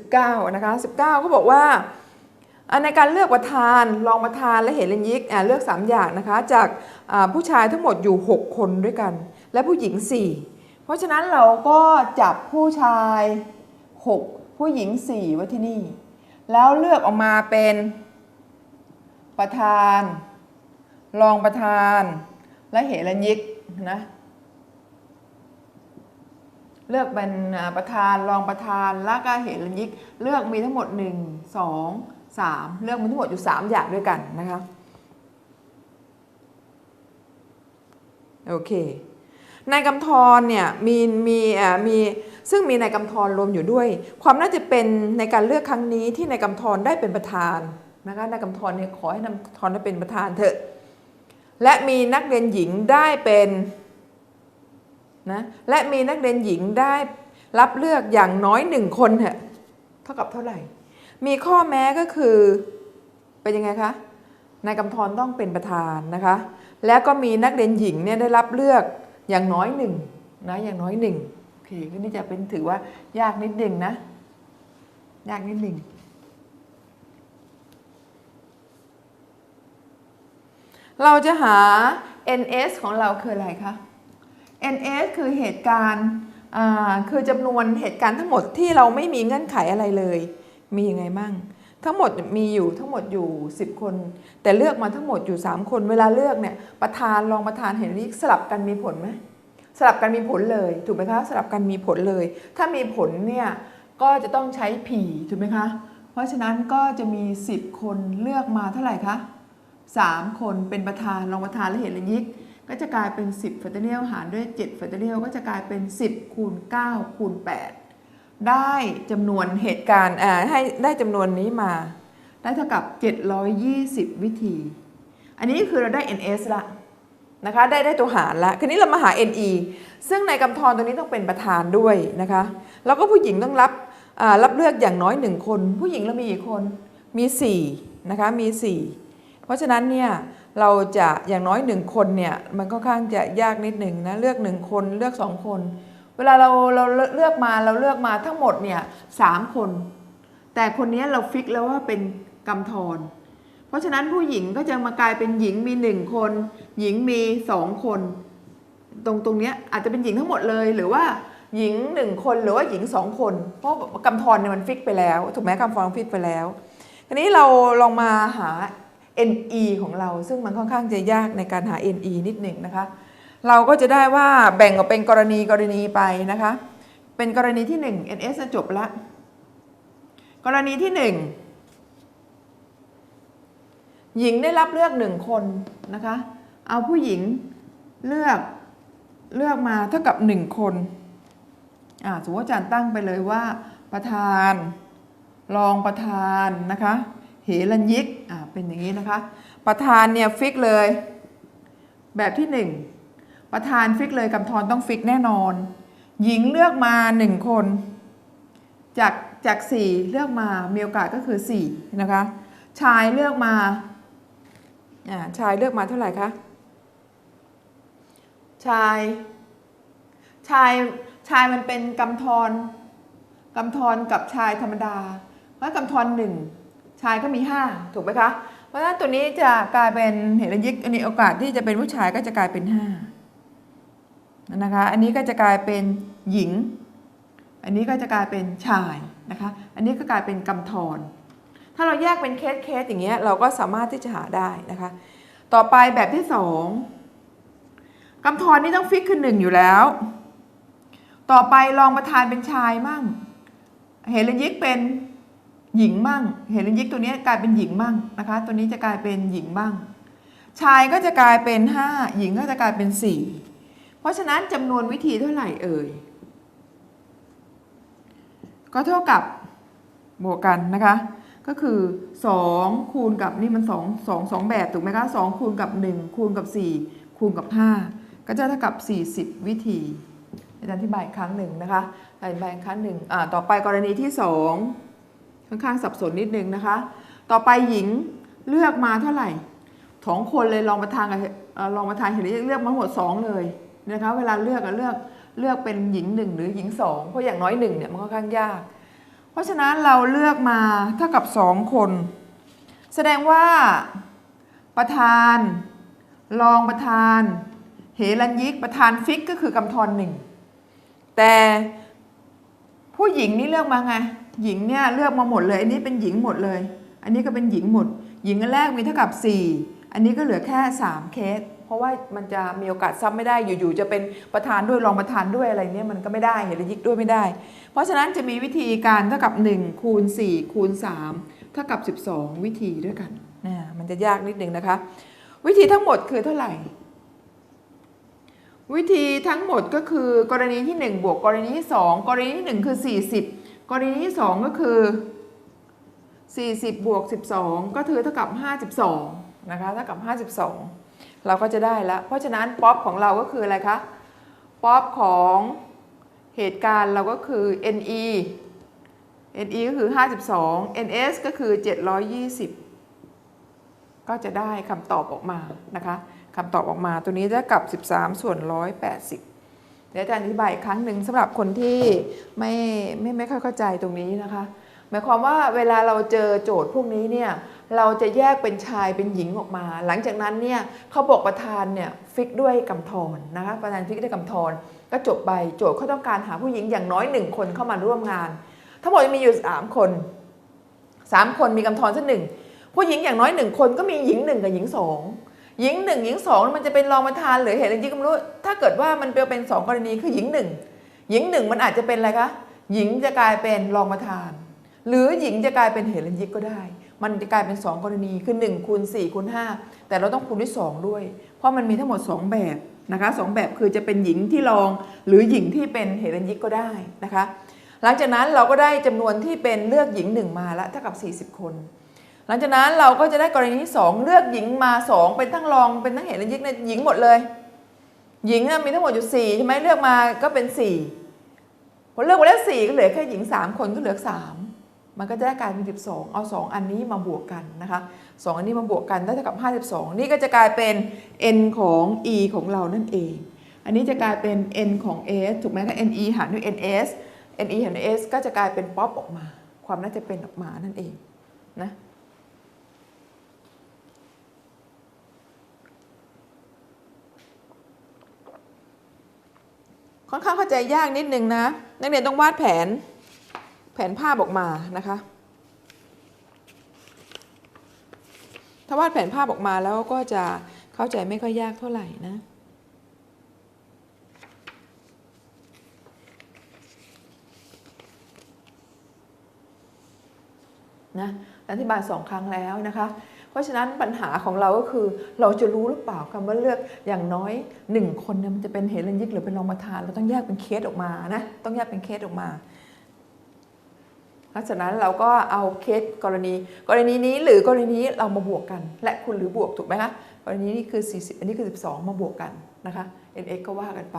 19นะคะ19 ก็บอกว่าในการเลือกประธานรองประธานและเหรัญยิกเลือก 3 อย่างนะคะจากผู้ชายทั้งหมดอยู่ 6 คนด้วยกัน และผู้หญิง 4 เพราะฉะนั้นเราก็จับผู้ชาย 6 ผู้หญิง 4 ไว้ที่นี่ แล้วเลือกออกมาเป็นประธาน รองประธานและเหรัญยิกนะ เลือกเป็นประธานรองประธานและก็เหรัญยิกเลือกมีทั้งหมด 1 2 3 เลือกมีทั้งหมดอยู่ 3 อย่างด้วยกันนะคะโอเค นายกำธรเนี่ยมีมีอ่ามีซึ่งมีนายกำธรรวมอยู่ด้วย ความน่าจะเป็นในการเลือกครั้งนี้ที่นายกำธรได้เป็นประธานนะคะนายกำธรเนี่ยขอให้นายกำธรได้เป็นประธานเถอะและมีนักเรียนหญิงได้เป็น นะและมีนักเรียนหญิงได้รับเลือกอย่างน้อยหนึ่งคนเถอะเท่ากับเท่าไหร่ มีข้อแม้ก็คือเป็นยังไงคะนายกำธรต้องเป็นประธานนะคะ แล้วก็มีนักเรียนหญิงเนี่ยได้รับเลือกอย่างน้อยหนึ่งนะอย่างน้อยหนึ่งโอเคก็นี่จะเป็นถือว่ายากนิดหนึ่งนะ ยากนิดหนึ่งเราจะหา NS ของเราคืออะไรคะ NS คือเหตุการณ์คือจำนวนเหตุการณ์ทั้งหมดที่เราไม่มีเงื่อนไขอะไรเลย มียังไงบ้างทั้งหมดมีอยู่ทั้งหมดอยู่ 10 คน แต่เลือกมาทั้งหมดอยู่ 3 คน เวลาเลือกเนี่ยประธานรองประธานเห็นนี้สลับกันมีผลไหมสลับกันมีผลเลยถูกไหมคะสลับกันมีผลเลย ถ้ามีผลเนี่ยก็จะต้องใช้ผีถูกไหมคะเพราะฉะนั้นก็จะมี 10 คนเลือกมาเท่าไหร่คะ3 คนเป็นประธานรองประธานและเหตุยิก ก็จะกลายเป็น 10แฟตเตอเรียลหารด้วย7แฟตเตอเรียลก็จะกลายเป็น 10คูณ9คูณ8ได้จำนวนเหตุการณ์ให้ได้จำนวนนี้มา ได้เท่ากับ 720 วิธี อันนี้คือเราได้ NS ละนะคะได้ได้ตัวหารละคืนนี้เรามาหา NE ซึ่งในกำธรตัวนี้ต้องเป็นประธานด้วยนะคะแล้วก็ผู้หญิงต้องรับรับเลือกอย่างน้อยหนึ่งคน ผู้หญิงเรามีกี่คนมี4นะคะมี 4 เพราะฉะนั้นเนี่ย เราจะอย่างน้อยหนึ่งคนเนี่ยมันค่อนข้างจะยากนิดหนึ่งนะเลือกหนึ่งคนเลือกสองคน เวลาเราเราเลือกมาเราเลือกมาทั้งหมดเนี่ยสามคน แต่คนนี้เราฟิกแล้วว่าเป็นกำธรเพราะฉะนั้นผู้หญิงก็จะมากลายเป็นหญิงมีหนึ่งคน หญิงมีสองคน ตรงตรงเนี้ยอาจจะเป็นหญิงทั้งหมดเลยหรือว่าหญิงหนึ่งคนหรือว่าหญิงสองคน เพราะกำธรเนี่ยมันฟิกไปแล้ว ถูกไหมกำธรฟิกไปแล้วทีนี้เราลองมาหา NE ของเรา ซึ่งมันค่อนข้างจะยากในการหา NE นิดหนึ่งนะคะ เราก็จะได้ว่าแบ่งออกเป็นกรณีกรณีไปนะคะ เป็นกรณีที่ 1 NS จะจบละกรณีที่ 1 หญิงได้รับเลือกหนึ่งคนนะคะ เอาผู้หญิงเลือกเลือกมาเท่ากับ 1 คนอ่าสมมติว่าอาจารย์ตั้งไปเลยว่าประธาน รองประธานนะคะ เหรัญยิกอ่าเป็นอย่างนี้นะคะ ประธานเนี่ยฟิกเลย แบบที่หนึ่งประธานฟิกเลยกำธรต้องฟิกแน่นอน หญิงเลือกมาหนึ่งคน จากจากสี่เลือกมามีโอกาสก็คือสี่นะคะชายเลือกมาอ่าชายเลือกมาเท่าไหร่คะชายชายชายมันเป็นกำธรกำธรกับชายธรรมดาเพราะกำธรหนึ่ง ชายก็มีห้าถูกไหมคะ เพราะฉะนั้นตัวนี้จะกลายเป็นเหตุยิกอันนี้โอกาสที่จะเป็นผู้ชายก็จะกลายเป็นห้านะคะ อันนี้ก็จะกลายเป็นหญิง อันนี้ก็จะกลายเป็นชายนะคะ อันนี้ก็กลายเป็นกำธรถ้าเราแยกเป็นเคสเคสอย่างเงี้ยเราก็สามารถที่จะหาได้นะคะ ต่อไปแบบที่สองกำธรนี่ต้องฟิกคือหนึ่งอยู่แล้ว ต่อไปรองประธานเป็นชายมั่ง เหรัญยิกเป็น หญิงมั่ง เหรัญยิกตัวนี้กลายเป็นหญิงมั่งนะคะ ตัวนี้จะกลายเป็นหญิงมั่ง ชายก็จะกลายเป็นห้าหญิงก็จะกลายเป็นสี่เพราะฉะนั้นจำนวนวิธีเท่าไหร่เอ่ย ก็เท่ากับบวกกันนะคะ ก็คือ 2 คูณกับนี่มัน 2 2 2 แบบถูกไหมคะ2คูณกับ 1 คูณกับ 4 คูณกับ 5 ก็จะเท่ากับ 40 วิธีอาจารย์อธิบายครั้งหนึ่งนะคะอธิบายครั้งหนึ่งต่อไปกรณีที่ 2 ค่อนข้างสับสนนิดนึงนะคะ ต่อไปหญิงเลือกมาเท่าไหร่สองคนเลยลองประธานกับลองประธานเห็นเลือกมาหมด2เลยนะคะเวลาเลือกอะเลือกเลือกเป็นหญิงหนึ่งหรือหญิงสองเพราะอย่างน้อยหนึ่งเนี่ยมันค่อนข้างยาก เพราะฉะนั้นเราเลือกมาเท่ากับ2คน แสดงว่าประธานรองประธานเหรัญยิกประธานฟิกก็คือกำธรหนึ่งแต่ ผู้หญิงนี่เลือกมาไง หญิงเนี่ยเลือกมาหมดเลย อันนี้เป็นหญิงหมดเลย อันนี้ก็เป็นหญิงหมด หญิงอันแรกมีเท่ากับ 4 อันนี้ก็เหลือแค่ 3 เคส เพราะว่ามันจะมีโอกาสซ้ำไม่ได้ อยู่ๆจะเป็นประธานด้วยรองประธานด้วยอะไรเนี่ยมันก็ไม่ได้เหรัญยิกด้วยไม่ได้ เพราะฉะนั้นจะมีวิธีการเท่ากับ 1 คูณ 4 คูณ 3 เท่ากับ 12 วิธีด้วยกันนะมันจะยากนิดนึงนะคะ วิธีทั้งหมดคือเท่าไหร่ วิธีทั้งหมดก็คือกรณีที่ 1 บวกกรณีที่ 2 กรณีที่ 1 คือ 40 กรณีที่ 2 ก็คือ 40 บวก 12 ก็คือเท่ากับ 52 นะคะ เท่ากับ 52 เราก็จะได้แล้ว เพราะฉะนั้นป๊อปของเราก็คืออะไรคะ ป๊อปของเหตุการณ์เราก็คือ NE NE ก็คือ 52 NS ก็คือ 720 ก็จะได้คำตอบออกมานะคะ คำตอบออกมาตัวนี้จะกับ 13 ส่วน 180 เดี๋ยวอาจารย์อธิบายอีกครั้งหนึ่งสำหรับคนที่ไม่ไม่ไม่ค่อยเข้าใจตรงนี้นะคะ หมายความว่าเวลาเราเจอโจทย์พวกนี้เนี่ยเราจะแยกเป็นชายเป็นหญิงออกมา หลังจากนั้นเนี่ยเขาบอกประธานเนี่ยฟิกด้วยกำธรนะคะประธานฟิกด้วยกำธรก็จบไปโจทย์เขาต้องการหาผู้หญิงอย่างน้อยหนึ่งคนเข้ามาร่วมงาน ทั้งหมดมีอยู่สามคนสามคนมีกำธรสักหนึ่งผู้หญิงอย่างน้อยหนึ่งคนก็มีหญิงหนึ่งกับหญิงสอง หญิงหนึ่งหญิงสองมันจะเป็นรองประธานหรือเหตุอะไรก็ไม่รู้ถ้าเกิดว่ามันเป็นสองกรณีคือหญิงหนึ่งหญิงหนึ่งมันอาจจะเป็นอะไรคะหญิงจะกลายเป็นรองประธาน หรือหญิงจะกลายเป็นเหรัญยิกก็ได้ มันจะกลายเป็น 2 กรณีคือ1คูณ4คูณ5แต่เราต้องคูณด้วย2ด้วย เพราะมันมีทั้งหมด 2 แบบนะคะสองแบบคือจะเป็นหญิงที่รอง หรือหญิงที่เป็นเหรัญยิกก็ได้นะคะ หลังจากนั้นเราก็ได้จำนวนที่เป็นเลือกหญิง 1 มาล้วเท่ากับ 40 คน หลังจากนั้นเราก็จะได้กรณีที่2เลือกหญิงมา 2 เป็นทั้งรองเป็นทั้งเหรัญยิกเนี่ยหญิงหมดเลย หญิงมีทั้งหมดอยู่4ใช่ไหมเลือกมาก็เป็น4พอเลือกมาแล้ว4ก็เหลือแค่หญิง 3 คนก็เหลือ 3 มันก็จะได้กลายเป็น12 เอา 2 อันนี้มาบวกกันนะคะ 2 อันนี้มาบวกกันได้เท่ากับ 52 นี่ก็จะกลายเป็น n ของ e ของเรานั่นเอง อันนี้จะกลายเป็น n ของ s ถูกไหมก็ ne หารด้วย ns ne หารด้วย s ก็จะกลายเป็นป๊อปออกมา ความน่าจะเป็นออกมานั่นเองนะ ค่อนข้างเข้าใจยากนิดนึงนะ นักเรียนต้องวาดแผนแผนภาพออกมานะคะ ถ้าวาดแผนภาพออกมาแล้วก็จะเข้าใจไม่ค่อยยากเท่าไหร่นะนะอธิบายสองครั้งแล้วนะคะ เพราะฉะนั้นปัญหาของเราก็คือเราจะรู้หรือเปล่าคำว่าเลือกอย่างน้อยหนึ่งคนเนี่ยมันจะเป็นเหรัญยิกหรือเป็นรองประธาน เราต้องแยกเป็นเคสออกมานะต้องแยกเป็นเคสออกมาเพราะฉะนั้นเราก็เอาเคสกรณี กรณีนี้หรือกรณีนี้เรามาบวกกัน และคุณหรือบวกถูกไหมคะกรณีนี้คือ 40 อันนี้คือ 12 มาบวกกันนะคะ nx ก็ว่ากันไป